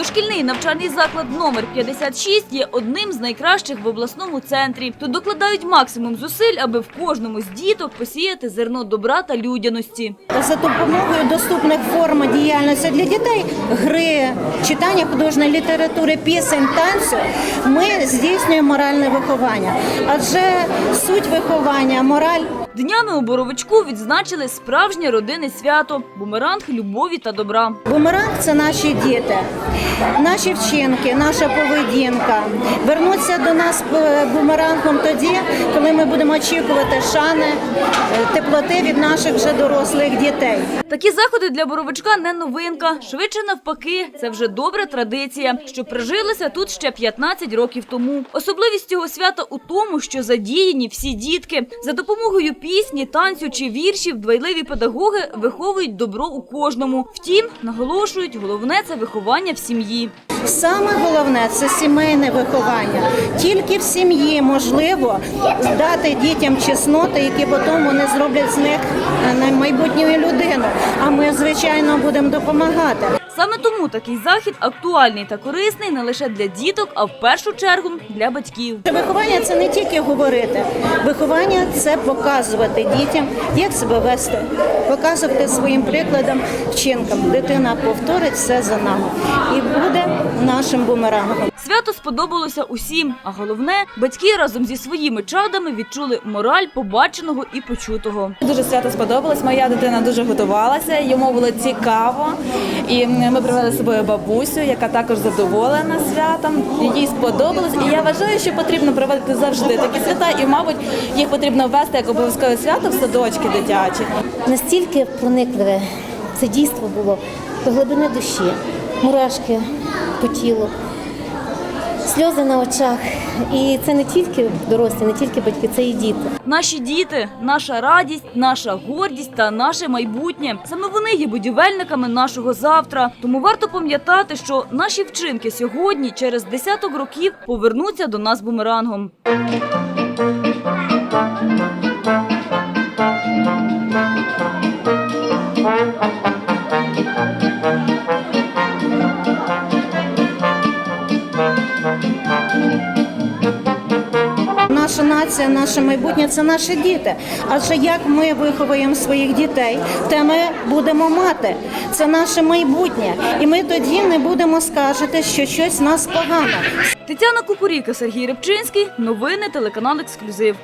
Дошкільний навчальний заклад номер 56 є одним з найкращих в обласному центрі. Тут докладають максимум зусиль, аби в кожному з діток посіяти зерно добра та людяності. За допомогою доступних форм діяльності для дітей, гри, читання художньої літератури, пісень, танцю, ми здійснюємо моральне виховання. Адже суть виховання, мораль Днями у Боровичку відзначили справжнє родинне свято бумеранг любові та добра. Бумеранг це наші діти, наші вчинки, наша поведінка. Вернуться до нас е, бумерангом тоді, коли ми будемо очікувати шани, е, теплоти від наших вже дорослих дітей. Такі заходи для Боровичка не новинка. Швидше навпаки, це вже добра традиція, що прижилася тут ще 15 років тому. Особливість цього свята у тому, що задіяні всі дітки. За допомогою пісні, танцю чи віршів дбайливі педагоги виховують добро у кожному. Втім, наголошують, головне це виховання в сім'ї. Саме головне це сімейне виховання. Тільки в сім'ї можливо дати дітям чесноти, які потім вони зроблять з них е, на майбутню людину. А ми, звичайно, будемо допомагати. Саме тому такий захід актуальний та корисний не лише для діток, а в першу чергу для батьків. Виховання це не тільки говорити. Виховання це показувати дітям, як себе вести, показувати своїм прикладом, вчинкам. Дитина повторить все за нами і буде нашим бумерангом. Свято сподобалося усім, а головне, батьки разом зі своїми чадами відчули мораль побаченого і почутого. Дуже свято сподобалось. Моя дитина дуже готувалася, йому було цікаво. І ми привели з собою бабусю, яка також задоволена святом. Їй сподобалось. І я вважаю, що потрібно проводити завжди такі свята, і, мабуть, їх потрібно ввести як обов'язкове свято в садочки дитячі. Настільки проникливе це дійство було до глибини душі, мурашки по тілу, сльози на очах. І це не тільки дорослі, не тільки батьки, це і діти. Наші діти, наша радість, наша гордість та наше майбутнє. Саме вони є будівельниками нашого завтра. Тому варто пам'ятати, що наші вчинки сьогодні, через десяток років, повернуться до нас бумерангом. Наша нація, наше майбутнє це наші діти. Адже як ми виховуємо своїх дітей, те ми будемо мати. Це наше майбутнє. І ми тоді не будемо скажете, що щось в нас погано. Тетяна Купуріка, Сергій Рибчинський. Новини телеканал Ексклюзив.